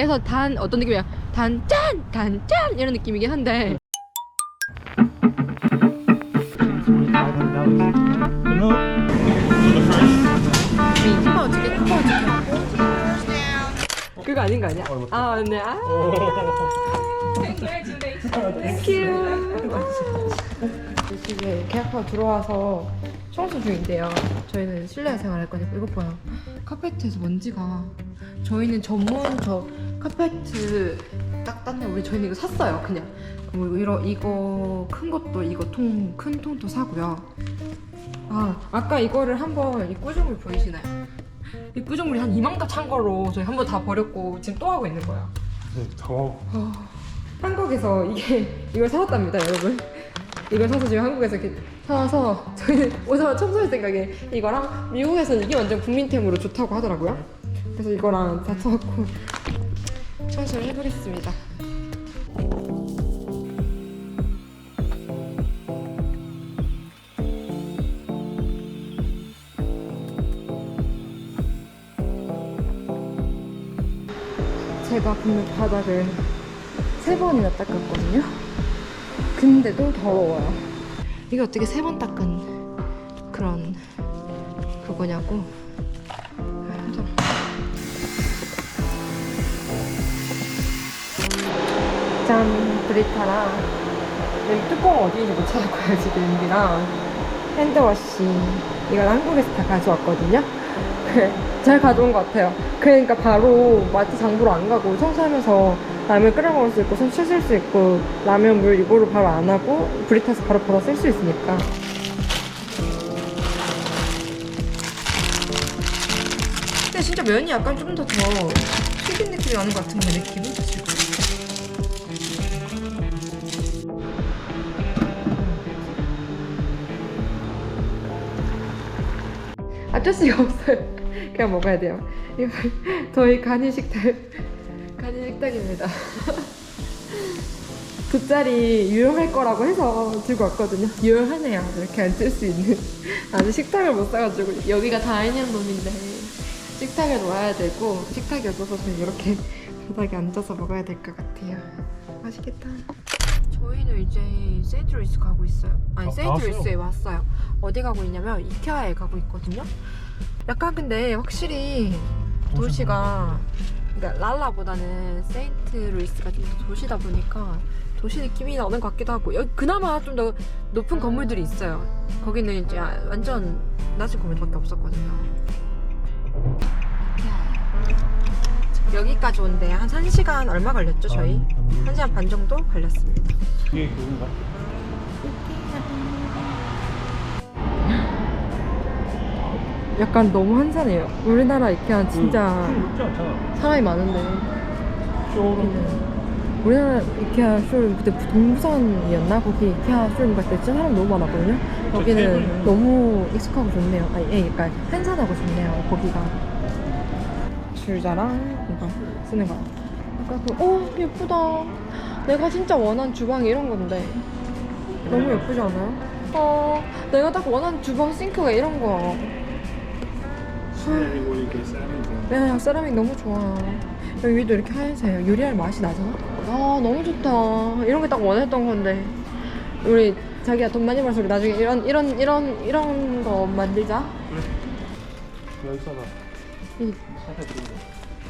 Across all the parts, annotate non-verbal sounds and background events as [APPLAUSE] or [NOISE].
에서 단 어떤 느낌이야? 단짠! 단짠! 이런 느낌이긴 한데 커 그거 아닌 거 아니야? 아, 네. 아. 땡큐. 집에 계약하고 들어와서 청소 중인데요. 저희는 실내 생활 할 거니까 이것 봐요. 카페트에서 먼지가 저희는 전문 저 카페트 딱 땄네. 우리 저희는 이거 샀어요. 그냥. 그리고 이러, 이거 큰 것도 이거 통 큰 통도 사고요. 아 아까 이거를 한번 이 꾸중물 보이시나요? 이 꾸중물이 한 이만큼 찬 거로 저희 한번 다 버렸고 지금 또 하고 있는 거야. 네, 더 한국에서 이게 [LAUGHS] 이걸 사왔답니다, 여러분. 이걸 사서 지금 한국에서 이렇게 사와서 저희는 오자마자 청소할 생각에 이거랑 미국에서는 이게 완전 국민템으로 좋다고 하더라고요. 그래서 이거랑 다 사왔고 청소를 해보겠습니다. 제가 분명 바닥을 세 번이나 닦았거든요. 근데도 더러워요. 이게 어떻게 세 번 닦은 그런 그거냐고. 짠, 브리타랑 여기 뚜껑 어디인지 못 찾았고요 지금 여기랑 핸드워시 이건 한국에서 다 가져왔거든요. [LAUGHS] 잘 가져온 것 같아요. 그러니까 바로 마트 장보러 안 가고 청소하면서 라면 끓여 먹을 수 있고 손 씻을 수 있고 라면 물 이거로 바로 안 하고 브리타스 바로 받아 쓸수 있으니까. 근데 진짜 면이 약간 좀 더더 튀긴 느낌이 나는 것 같은데 내 기분 지금. 아저씨가 없어요. [LAUGHS] 그냥 먹어야 돼요. 이거 [LAUGHS] 저희 간이 식 탁 간이 식탁입니다. 돗자리 유용할 거라고 해서 들고 왔거든요. 유용하네요. 이렇게 앉을 수 있는. [LAUGHS] 아직 식탁을 못 사가지고 여기가 다이닝 룸인데 식탁을 놓아야 되고 식탁이 없어서 저희 이렇게 [LAUGHS] 바닥에 앉아서 먹어야 될 것 같아요. 맛있겠다. 저희는 이제 세인트루이스 가고 있어요. 아니 아, 세인트루이스에 왔어요. 어디 가고 있냐면 이케아에 가고 있거든요. 약간 근데 확실히 도시가 그러니까 랄라보다는 세인트 루이스가 좀 더 도시다 보니까 도시 느낌이 나는 것 같기도 하고 여기 그나마 좀 더 높은 건물들이 있어요. 거기는 이제 완전 낮은 건물밖에 없었거든요. 여기까지 온데 한 1시간 얼마 걸렸죠 저희? 1시간 반 정도 걸렸습니다. 이게 그건가? 약간 너무 한산해요. 우리나라 이케아 진짜 좀 높지 않잖아 사람이 많은데 쇼룸 우리나라 이케아 쇼룸 그때 동부산이었나? 거기 이케아 쇼룸 갈 때 진짜 사람 너무 많았거든요. 여기는. 너무 익숙하고 좋네요. 아니, 예, 그러니까 한산하고 좋네요. 거기가 줄자랑 이거 쓰는 거. 아까 그, 어 예쁘다. 내가 진짜 원한 주방이 이런 건데 너무 예쁘지 않아요? 어, 내가 딱 원한 주방 싱크가 이런 거. 그리고 이게 쌀인데 네, 세라믹 너무 좋아. 여기 위도 이렇게 하얀색이에요. 요리할 맛이 나잖아. 아, 너무 좋다. 이런 게 딱 원했던 건데. 우리 자기야 돈 많이 벌어서 우리 나중에 이런 이런 이런 이런 거 만들자. 여기 써봐 이- 사다 드린다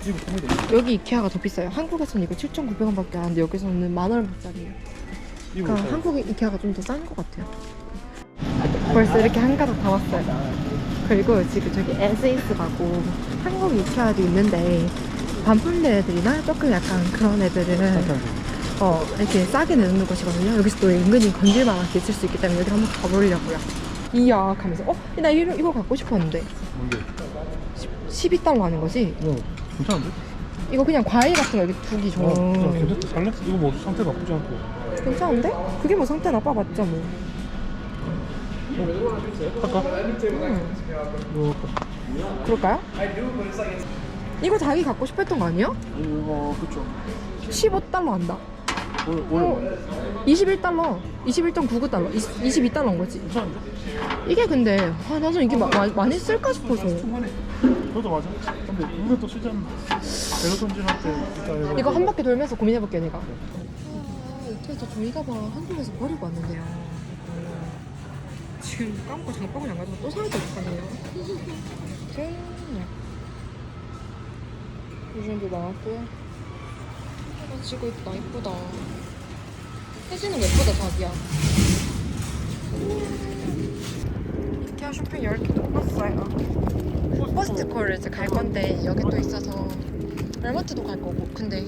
지금 보면 돼 여기 이케아가 더 비싸요. 한국에서는 이거 7,900원밖에 안 하는데 여기서는 만 원짜리예요. 그러니까 사 한국 이케아가 좀 더 싼 것 같아요. 벌써 이렇게 한 가득 다 왔어요. 그리고 지금 저기 에세이스 가고 한국 이케아도 있는데 반품된 애들이나 조금 약간 그런 애들은 어 이렇게 싸게 내놓는 곳이거든요. 여기서 또 은근히 건질만한 게 있을 수 있기 때문에 여기 한번 가보려고요. 이야 하면서 어? 나 이거, 이거 갖고 싶었는데 뭔데? 12달러 하는 거지? 어 괜찮은데? 이거 그냥 과일 같은 거 이렇게 두기 좋은 어 야, 괜찮다 살래? 이거 뭐 상태 나쁘지 않고 괜찮은데? 그게 뭐 상태 나빠봤자 뭐 할까? 음, 그럴까요? 이거 자기 갖고 싶었던 거 아니야? 이거 그쵸 15달러 한다 오늘 오늘 21달러 21.99달러 22달러인 거지? 이게 근데 아 나는 이게 마, 마, 많이 쓸까 싶어서. 그것도 맞아. 근데 이것도 쓰지 않나? 배로 손질할 때. 이거 한 바퀴 돌면서 고민해볼게 내가 이태에서 저희 가방 한국에서 버리고 왔는데요 지금 까먹고 장바구니 안 가지고 또 사야 될 거네요 정말 요즘도 나왔고요 해가 지고 있다 이쁘다. 혜진은 예쁘다 자기야. 이케아 쇼핑 10개 끝났어요. 포스트코를 이제 갈 건데 여기 또 있어서 랄마트도 갈 거고. 근데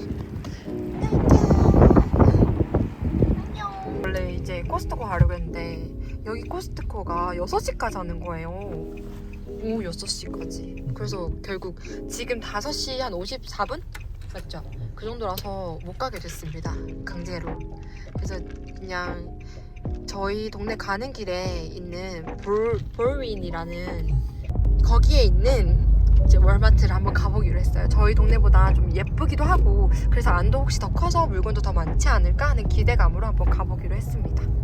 원래 이제 코스트코 가려고 했는데 여기 코스트코가 6시까지 하는 거예요 오후 6시까지 그래서 결국 지금 5시 한 54분? 맞죠? 그 정도라서 못 가게 됐습니다 강제로 그래서 그냥 저희 동네 가는 길에 있는 볼, 볼윈이라는 거기에 있는 이제 월마트를 한번 가보기로 했어요. 저희 동네보다 좀 예쁘기도 하고 그래서 안도 혹시 더 커서 물건도 더 많지 않을까 하는 기대감으로 한번 가보기로 했습니다.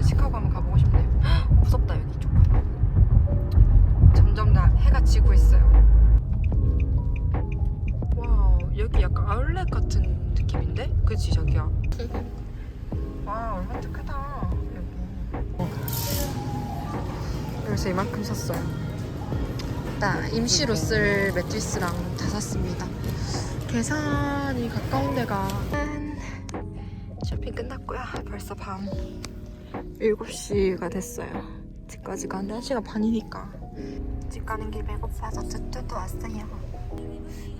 음, 나중에 시카고 한번 가보고 싶네요. 헉, 무섭다 여기 조금. 점점 다 해가 지고 있어요. 와 여기 약간 아울렛 같은 느낌인데? 그치 자기야? 와 월마트 크다 여기. 그래서 이만큼 샀어요. 나 임시로 쓸 매트리스랑 다 샀습니다. 계산이 가까운 데가 짠. 쇼핑 끝났고요. 벌써 밤 7시가 됐어요. 집까지 가는데 1시간 반이니까 집 가는 길 배고파서 뚜뚜도 왔어요.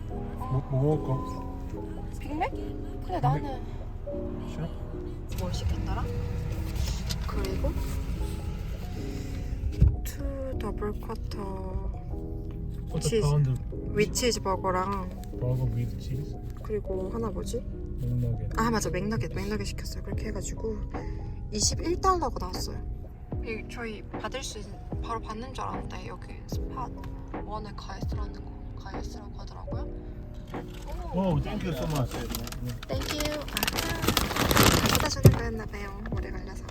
뭐, 뭐 먹을까? 빅맥? 근데 나는 싫어? 뭘 시켰더라? 그리고 투 더블 쿼터 치즈. 위치즈 버거랑 버거 위드 치즈 그리고 하나 뭐지? 맥너겟. 아 맞아 맥너겟 맥너겟 시켰어요 그렇게 해가지고 21달러가 나왔어요. 이 저희 받을 수 있, 바로 받는 줄 알았는데 여기 스팟 원에 가이스라는 거 가이스라고 하더라고요. 오. 오, 땡큐 so much. 땡큐 아 쏟아주는 거였나봐요 오래 걸려서.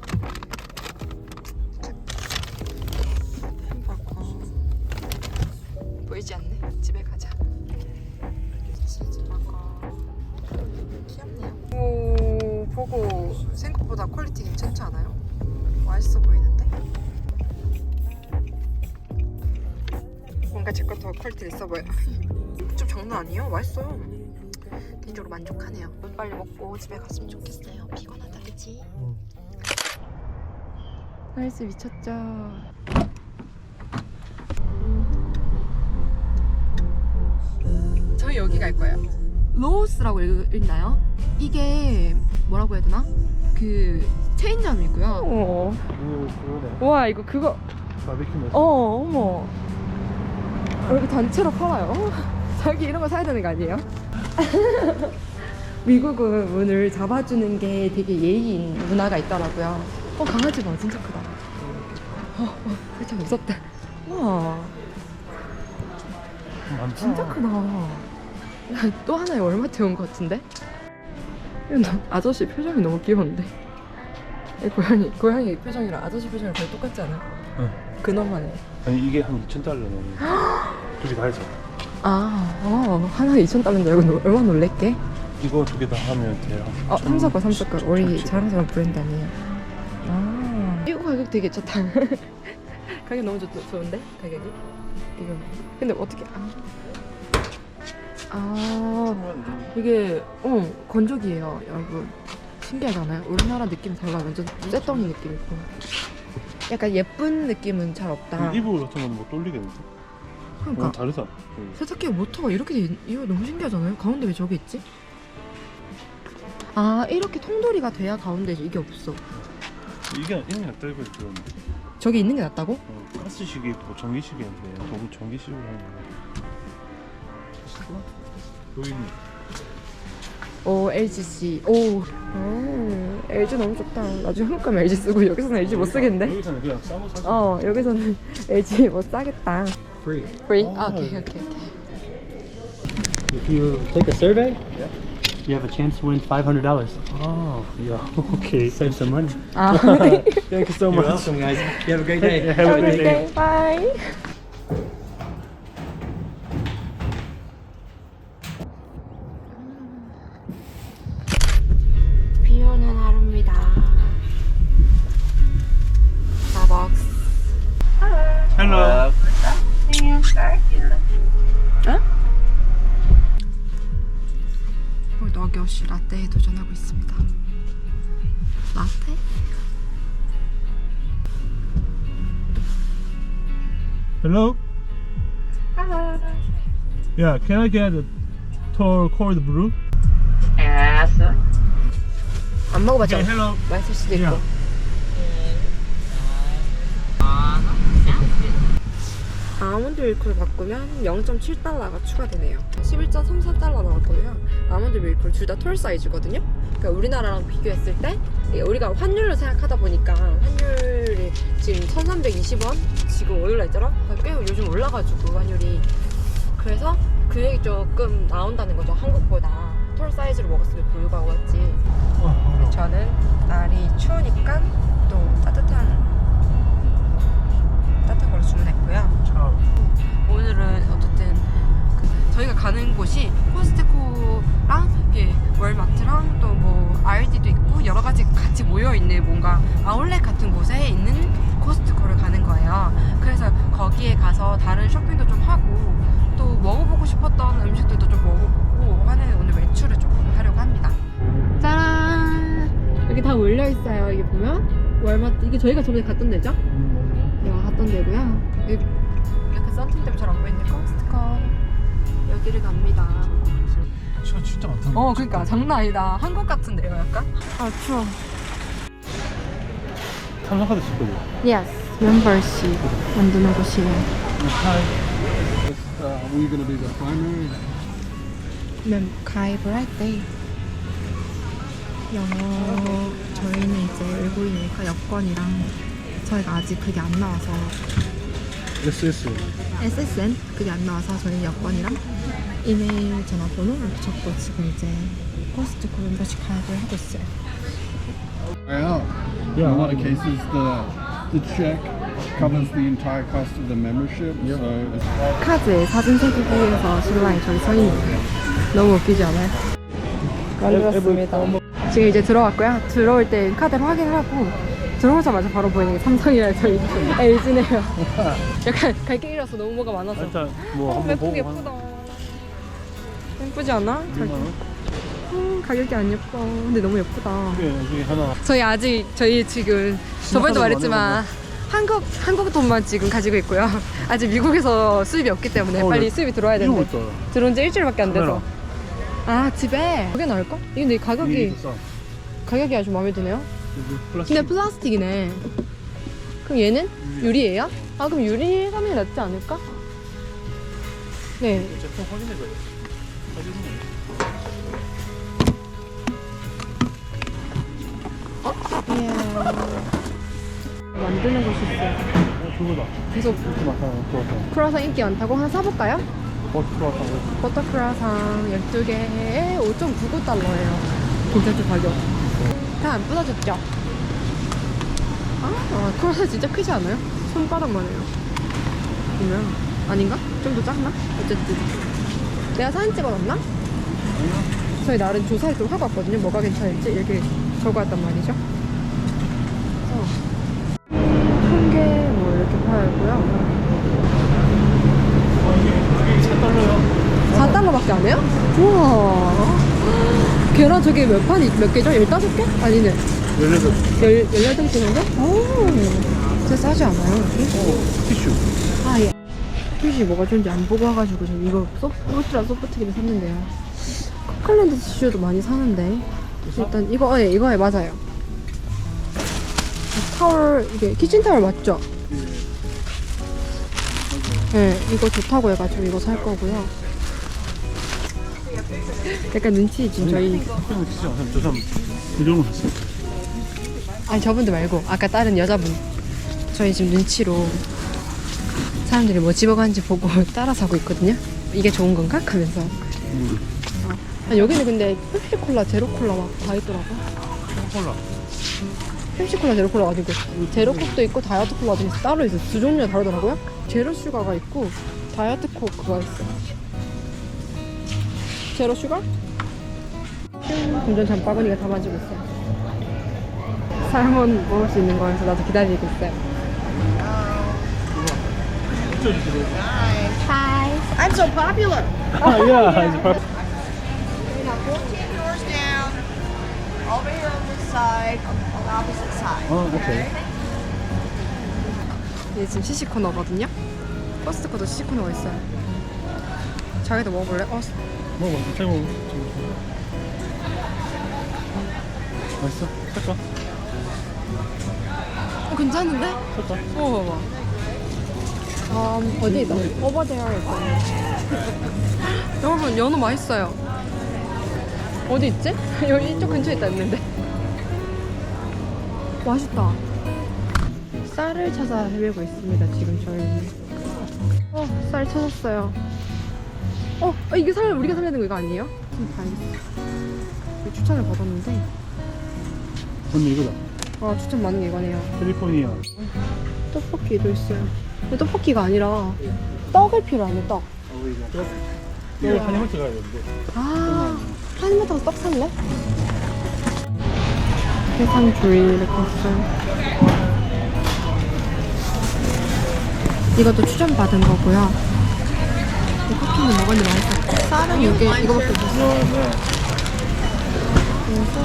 햄버거 보이지 않네 집에 가자 보고 생각보다 퀄리티 괜찮지 않아요? 맛있어 보이는데? 뭔가 제 거 더 퀄리티 있어 보여 좀 장난 아니에요? 맛있어요 개인적으로 만족하네요. 빨리 먹고 집에 갔으면 좋겠어요. 피곤하다, 그치? 응. 날씨 미쳤죠? 저희 여기 갈 거예요. 로우스라고 읽, 읽나요? 이게 뭐라고 해야 되나? 그 체인점이고요. 어. 이거 그거네. 와 이거 그거 바비큐 맛. 어 어머 여기 단체로 팔아요 [LAUGHS] 자기 이런 거 사야 되는 거 아니에요? [LAUGHS] 미국은 문을 잡아주는 게 되게 예의인 문화가 있더라고요 어 강아지 봐 진짜 크다 어, 어 진짜 무섭다 와 많다. 진짜 크다 또 하나의 월마트 온것 같은데? 이거 [LAUGHS] 너- 아저씨 표정이 너무 귀여운데 이 고양이 고양이 표정이랑 아저씨 표정이 거의 똑같지 않아? 응. 근엄하네 아니 이게 한 2천 달러 넘는. 다 해서. 아, 어, 하나에 2,000달러인데 이거 노- 얼마나 놀랄게? 이거 두 개 다 하면 돼요. 어, 삼사과 삼사과 우리 자랑스러운 브랜드 아니에요? 아, 이거 가격 되게 좋다. [LAUGHS] 가격 너무 좋, 좋은데 가격이? 이거 근데 어떻게? 아, 아 이게 어 건조기예요, 여러분. 신기하잖아요. 우리나라 느낌 달라 완전 쇠덩이 느낌 있고. 약간 예쁜 느낌은 잘 없다. 이불 같은 건뭐 돌리겠는데? 그러니까 어, 다르다. 세탁기 모터가 이렇게 돼 있, 이거 너무 신기하잖아요. 가운데 왜 저게 있지? 아 이렇게 통돌이가 돼야 가운데 이게 없어. 이게 이미 납달고 있거든. 저기 있는 게 낫다고? 어, 가스식이 있고 전기식인데 너무 전기식으로 하는 거. 여 기 있네. 오 LGC 오, 오 LG 너무 좋다. 나중에 한국 가면 LG 쓰고 여기서는 LG 못 쓰겠는데? 여기서는 그냥 싸고 사지. 어 여기서는 LG 못 사겠다. free. Free? 어. 아 오케이 오케이 오케이. If you take a survey, you have a chance to win $500. Oh, yeah. Okay. Save some money. 아, Thank you so You're much. welcome, guys. You have a great day. Have a good day. 바이. 너겨시 라떼에 도전하고 있습니다. 라떼? Hello. Yeah, can I get a tall cold brew? 안 먹어봤죠? Okay, hello. 맛있을 수도 있고. Yeah. 아몬드 밀크를 바꾸면 0.7달러가 추가되네요. 11.34달러 나왔거든요. 아몬드 밀크를 둘 다 톨 사이즈거든요. 그러니까 우리나라랑 비교했을 때 우리가 환율로 생각하다 보니까 환율이 지금 1,320원 지금 올라 있더라. 꽤 요즘 올라가지고 환율이 그래서 그 얘기 조금 나온다는 거죠. 한국보다 톨 사이즈로 먹었음에 불구하고 왔지. Oh, 저는 날이 추우니까 곳이 코스트코랑 이렇게 월마트랑 또 뭐 RD도 있고 여러 가지 같이 모여 있는 뭔가 아울렛 같은 곳에 있는 코스트코를 가는 거예요. 그래서 거기에 가서 다른 쇼핑도 좀 하고 또 먹어보고 싶었던 음식들도 좀 먹어보고 하는 오늘 외출을 조금 하려고 합니다. 짠! 여기 다 몰려 있어요. 이게 보면 월마트 이게 저희가 저번에 갔던 데죠? 내가 갔던 데고요. 이렇게 썬팅 때문에 잘 안 보이는데 코스트코 여기를 갑니다. 차 진짜 많다. 어, 그러니까 장난 아니다. 한국 같은데요, 약간? 아 추워. 삼성카드 쓸 거죠? Yes, 멤버십 만드는 곳이에요. Uh, were to be the primary? 멤 가입을 할 때 영어 저희는 이제 외국인이니까 여권이랑 저희가 아직 그게 안 나와서 SS. SSN 그게 안 나와서 저희 여권이랑 이메일 전화번호 이렇게 적고 지금 이제 코스트코 멤버십 가입을 하고 있어요. Yeah. Yeah. In a lot of cases, the the check covers the entire cost of the membership. So it's 카드에 사진 새기기 위해서 신랑이 저기 서 거예요. 너무 웃기지 않아요? 만들었습니다. 지금 이제 들어왔고요. 들어올 때 카드를 확인하고 들어오자마자 바로 보이는 게 삼성이랑 저희 LG네요. 약간 갈 길이라서 너무 뭐가 많아서. 일단 뭐 어, 한번 보고 예쁘다. 예쁘지 않아? 한 가격. 음, 가격이 안 예뻐. 근데 너무 예쁘다. 게 나중에 하나. 저희 아직 저희 지금 저번에도 말했지만 한국 한국 돈만 지금 가지고 있고요. [LAUGHS] 아직 미국에서 수입이 없기 때문에 어, 빨리 네. 수입이 들어와야 되는데 있다. 들어온 지 일주일밖에 안 돼서. 아 집에 그게 나을까? 이거 근데 가격이 이게 싸. 가격이 아주 마음에 드네요. 플라스틱. 근데 플라스틱이네. 그럼 얘는 유리예요? 아 그럼 유리 가면 낫지 않을까? 네. 제품 확인해봐요. 이야. 만드는 곳이 있어요. 어, 그거다. 계속 많다. 그거다. 크루아상 인기 많다고 하나 사볼까요? 어, 들어왔다. 버터 크루아상 12개에 5.99달러예요. 괜찮죠 가격? 다 안 부서졌죠? 아, 아 크루아상 진짜 크지 않아요? 손바닥만 해요. 보면 아닌가? 좀 더 작나? 어쨌든 내가 사진 찍어놨나? 저희 나름 조사를 좀 하고 왔거든요. 뭐가 괜찮을지 이렇게 적어왔단 말이죠. 큰 게 뭐 이렇게 팔고요. 어, 이게 이게 4달러요. 4달러밖에 안 해요? 우와. 계란 저게 몇 판이 몇 개죠? 15개? 아니네. 18. 18개 정도? 오. 진짜 싸지 않아요? 어, 티슈. 아, 예. 티슈 뭐가 좋은지 안 보고 와가지고 저 이거 소프, 울트라 소프트기를 샀는데요. 코클랜드 티슈도 많이 사는데. 일단 이거, 어, 예, 이거에 맞아요. 타월, 이게 키친타월 맞죠? 네, 이거 좋다고 해가지고 이거 살 거고요. 약간 눈치 지금 저희 저 사람 이 정도 샀어요. 아니 저분들 말고 아까 다른 여자분 저희 지금 눈치로 사람들이 뭐 집어가는지 보고 [LAUGHS] 따라 사고 있거든요 이게 좋은 건가? 하면서 물. 아, 여기는 근데 펩시 콜라, 제로 콜라 막 다 있더라고. 콜라. 펩시 콜라, 제로 콜라 아니고 제로 콕도 있고 다이어트 콜라도 있어. 따로 있어. 두 종류가 다르더라고요. 제로 슈가가 있고 다이어트 코크가 있어. 제로 슈가? 금전 장바구니가 담아지고 있어요. 살몬 먹을 수 있는 거여서 나도 기다리고 있어요. 붙여주시고. Hi, I'm so popular. 아, 야, 이제 밥. We have 14 doors down, over here on this side, on the opposite side. 어. 얘 지금 CC 코너거든요. 버스트코도 CC 코너가 있어요. 자기도 먹어볼래? 어, 먹어, 최고. 맛있어? 살까? 어 괜찮은데? 살까? 먹어봐봐. 음, 어디 있다? 오버데어 있어요. [LAUGHS] 여러분, 연어 맛있어요. 어디 있지? [LAUGHS] 여기 이쪽 근처에 있다 했는데. 맛있다. 쌀을 찾아 헤매고 있습니다, 지금 저희는. 어, 쌀 찾았어요. 어, 아, 이게 살, 우리가 살려야 되는 거 이거 아니에요? 좀 알겠어. 이거 추천을 받았는데. 언니 이거다. 와, 추천 많은 게 이거네요. 캘리포니아. 떡볶이도 있어요. 근데 떡볶이가 아니라 떡을 필요하네 떡. 이거 한의원트 가야 되는데. 아 한입에 가서 떡 살래? 해상 이렇게 있어요. 이것도 추천 받은 거고요. 이 커피는 먹었는데 맛있어. 쌀은 이게 이거밖에 없어. 그래서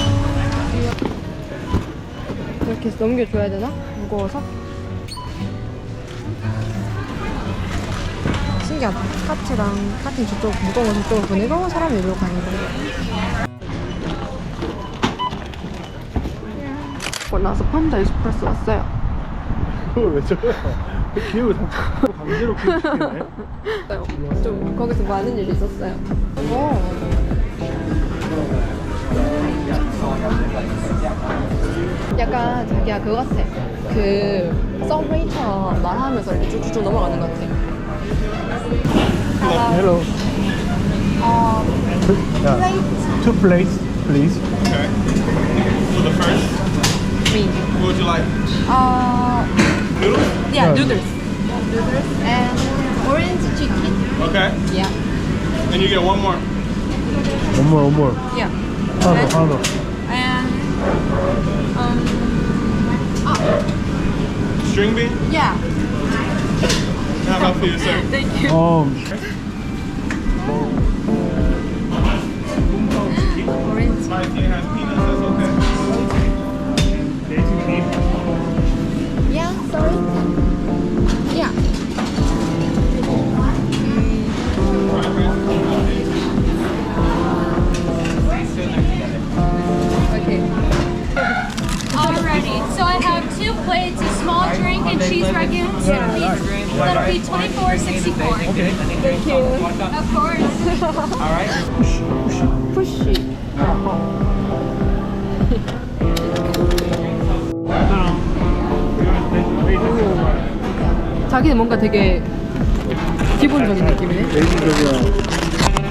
이렇게 넘겨줘야 되나? 무거워서? 신기하다. 카트랑 카트 저쪽 무거운 거 저쪽으로 보내고 사람이 이리로 가는 거예요. 먹고 나서 판다 에스프레소 왔어요. 그걸 왜 저래? [LAUGHS] 기억을 다 강제로 기억시키네. 좀 거기서 많은 일이 있었어요. 오. 약간 자기야 그거 같아. 그 서브웨이처럼 말하면서 이렇게 쭉쭉쭉 넘어가는 것 같아. Hello. 어, Yeah. Two plates, please. Okay. So the first, me. what would you like? Uh, Noodles? yeah, Yeah. noodles. and orange chicken. Okay. Yeah. And you get one more. One more, one more. Yeah. Hello, hello. And um, oh. string bean. Yeah. How about for you, sir? [LAUGHS] Thank you. Um. Orange. If you have peanuts, that's okay. Yeah, sorry. Okay. Alrighty, so I have two plates, a small drink and cheese regular two, please. That'll be twenty-four sixty-four. Okay. Thank you. Of course. 푸시. 자기는 뭔가 되게 기본적인 느낌이네. 레이징적이야.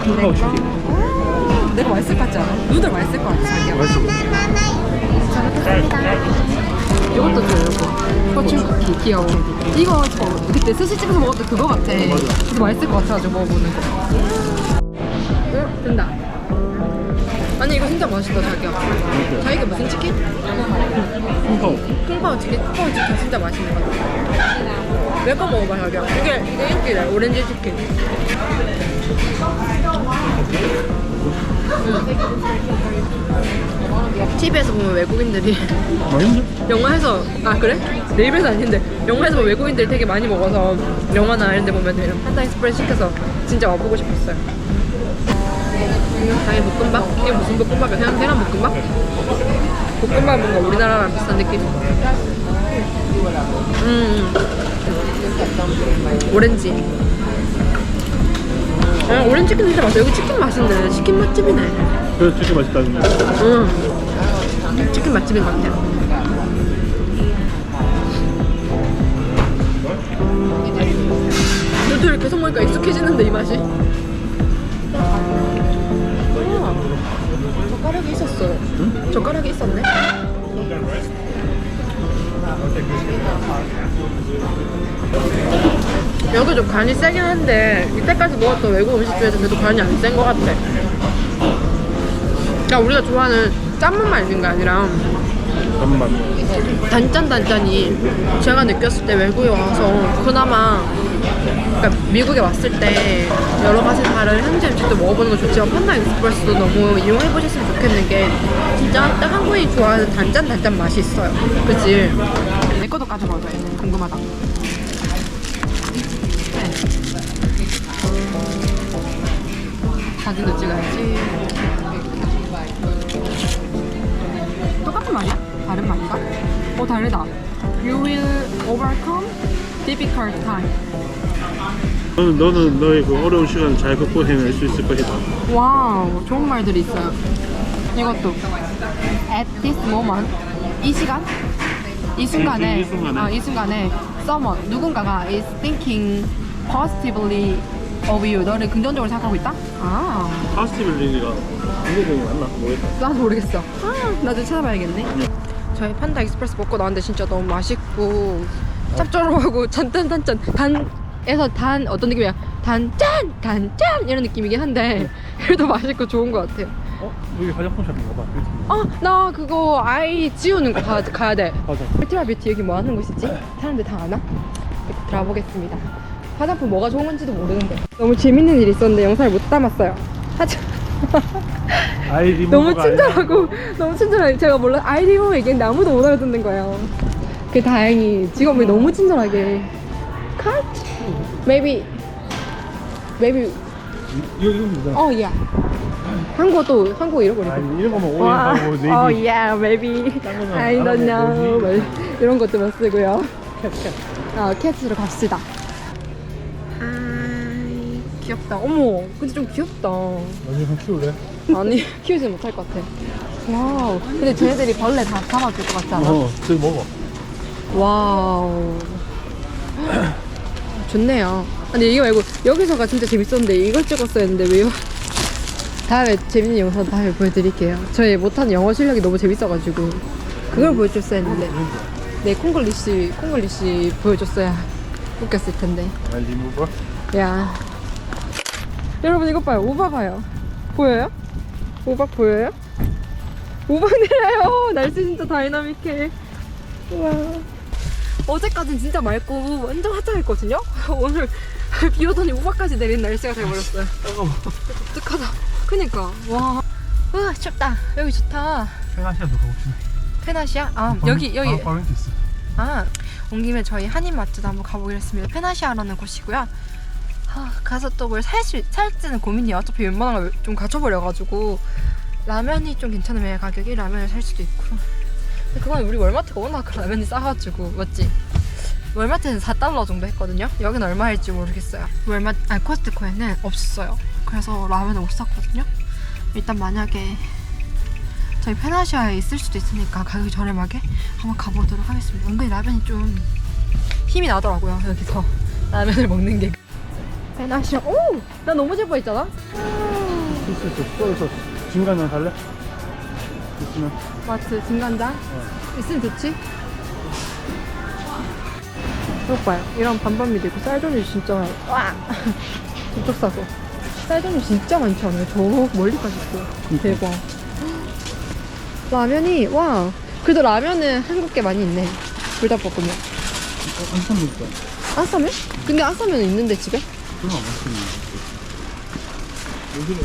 내 내가 맛있을 것 같지 않아? 누들 맛있을 것 같아, 자기야. 맛있어. 이것도 줘요, 이거. 포춘 쿠키 귀여워. 이거 저 그때 스시집에서 먹었던 그거 같아. 그래서 맛있을 것 같아가지고 먹어보는 거. 응, 된다. 아니 이거 진짜 맛있다, 자기야. 자기가 무슨 치킨? 콩콩. 콩파워 치킨? 콩파워 치킨 진짜 맛있는 것 같아. 몇번 먹어봐, 자기야. 이게, 이게 인기래, 오렌지 치킨. 응. TV에서 보면 외국인들이 맛있는데? [LAUGHS] 영화에서 아 그래? 내 입에서 아닌데 영화에서 보면 외국인들이 되게 많이 먹어서 영화나 이런 데 보면 한타 익스프레스 시켜서 진짜 와보고 싶었어요 당연히 볶음밥? 이게 무슨 볶음밥이야? 그냥 계란 볶음밥? 볶음밥 뭔가 우리나라랑 비슷한 느낌? 음 오렌지 아, 오렌지 치킨 진짜 맛있어 여기 치킨 맛있는데 치킨 맛집이네 그래서 진짜 맛있다는 거. 응 치킨 맛집인 것 같아요 누들 계속 먹으니까 익숙해지는데 이 맛이. 젓가락이 있었어요. 젓가락이 있었네. 여기 좀 간이 세긴 한데 이때까지 먹었던 외국 음식 중에서 그래도 간이 안 센 것 같아. 그러니까 우리가 좋아하는 짠맛만 있는 게 아니라 잠깐만. 단짠 단짠이 제가 느꼈을 때 외국에 와서 그나마 그러니까 미국에 왔을 때 여러 가지 다른 현지 음식도 먹어보는 건 좋지만 판다 익스프레스도 너무 이용해 보셨으면 좋겠는 게 진짜 딱 한국인이 좋아하는 단짠 단짠 맛이 있어요. 그치? 내 것도 먹어야 돼. 궁금하다. 사진도 찍어야지. 똑같은 말이야? 다른 말인가? 어 다르다. You will overcome difficult time. 너는 너는 너의 그 어려운 시간을 잘 극복해낼 수 있을 것이다. 와우, 좋은 말들이 있어요. 이것도 at this moment 이 시간 이 순간에 이 순간에. 아, 이 순간에 someone 누군가가 is thinking positively of you 너를 긍정적으로 생각하고 있다? 아, 파스티빌리가 한국어이 맞나? 모르겠다. 나도 모르겠어. 아, 나도 찾아봐야겠네. 저희 판다 익스프레스 먹고 나왔는데 진짜 너무 맛있고 짭조름하고 잔짠단짠 단 에서 단 어떤 느낌이야? 단짠 단짠 이런 느낌이긴 한데 그래도 맛있고 좋은 것 같아요. 어? 여기 화장품 샵인가 봐. 어, 나 그거 아이 지우는 거 가, 가야 돼. 맞아. 울트라 뷰티 여기 뭐 하는 곳이지? 사람들 다 아나? 들어보겠습니다. 화장품 뭐가 좋은 건지도 모르는데. 너무 재밌는 일이 있었는데 영상을 못 담았어요. 하지. 아이 리무버가 너무 친절하고 너무 친절하게 제가 몰라 아이디어 얘기했는데 아무도 못 알아듣는 거예요. 그 다행히 직원분이 너무 친절하게 cut maybe maybe 이거 이거 뭐야? 어 yeah 한국어도 한국어 잃어버리고 아니 이런 거면 와, 오해하고 네이비. 어, yeah, maybe. 거는 I don't 알아보고 know. 뭐지? 뭐 이런 것도 못 쓰고요. 아, 캣으로 갑시다. 아이, 귀엽다. 어머, 근데 좀 귀엽다. 나중에 좀 키울래? 아니, [LAUGHS] 키우지 못할 것 같아. 와우. 근데 쟤네들이 벌레 다 잡아줄 것 같지 않아? 어, 저기 먹어. 와우. 좋네요. 아니, 이거 말고 여기서가 진짜 재밌었는데 이걸 찍었어야 했는데 왜요? 다음에 재밌는 영상 다음에 보여드릴게요. 저희 못하는 영어 실력이 너무 재밌어가지고 그걸 보여줬어야 했는데 네 콩글리시 콩글리시 보여줬어야 웃겼을 텐데. 아이 리무버? 야 여러분 이것 봐요 오바 봐요 보여요? 오박 보여요? 오박 내려요 날씨 진짜 다이나믹해 우와 어제까진 진짜 맑고 완전 화창했거든요 [LAUGHS] 오늘 [LAUGHS] 비 오더니 오박까지 내린 날씨가 돼버렸어요 독특하다 그니까 와 으아 춥다 여기 좋다 페나시아도 가고 싶네. 페나시아? 아 여기 여기 바로 있어. 아, 온 김에 저희 한인마트도 한번 가보기로 했습니다. 페나시아라는 곳이고요. 아, 가서 또 뭘 살 수, 살지는 고민이야. 어차피 웬만한 걸 좀 갖춰버려가지고. 라면이 좀 괜찮으면 가격이 라면을 살 수도 있고. 그건 우리 월마트가 워낙 그 라면이 싸가지고, 맞지? 월마트는 4달러 정도 했거든요. 여기는 얼마일지 모르겠어요. 월마, 아니, 코스트코에는 없었어요. 그래서 라면을 못 샀거든요. 일단 만약에 저희 페나시아에 있을 수도 있으니까 가격이 저렴하게 한번 가보도록 하겠습니다. 은근히 라면이 좀 힘이 나더라고요. 여기서 라면을 먹는 게. 페나시아, 오! 나 너무 제보 했잖아? 있어 있어. 또 있어. 중간에 갈래? 있으면. 마트 진간장? 있으면 좋지? 이거 봐요. 이런 반반미도 있고 쌀종류 진짜 많아요. 와! [LAUGHS] 이쪽 사서. 쌀종류 진짜 많지 않아요? 저 멀리까지 있고. 대박. [GASPS] 라면이, 와! 그래도 라면은 한국 게 많이 있네. 불닭볶음면. 한참 먹자. 아싸면? 근데 아싸면은 있는데 집에? 그럼 안 먹겠네. 요즘에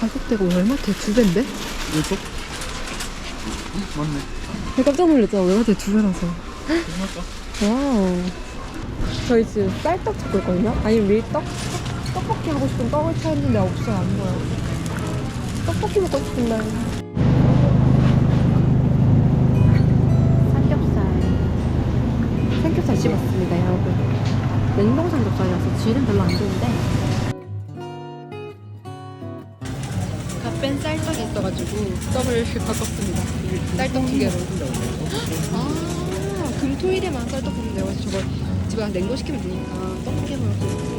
가격대가 월마트에 두 배인데? 이거? 맞네. 깜짝 놀랐잖아. 월마트에 두 배라서. 맞다. 와우. 저희 지금 쌀떡 찾고 있거든요? 아니면 밀떡? 떡볶이 하고 싶은 떡을 찾는데 없어요. 안 보여. 떡볶이 먹고 싶은데. 삼겹살. 삼겹살 씹었습니다, 여러분. 냉동 삼겹살이라서 질은 별로 안 좋은데. 있어가지고 떡을 바꿨습니다. 쌀떡 두 개로. 아, 금, 토, 일에만 쌀떡 보면 돼요. 그래서 저거 집에 냉동시키면 되니까 떡볶이 먹을 수 있어요.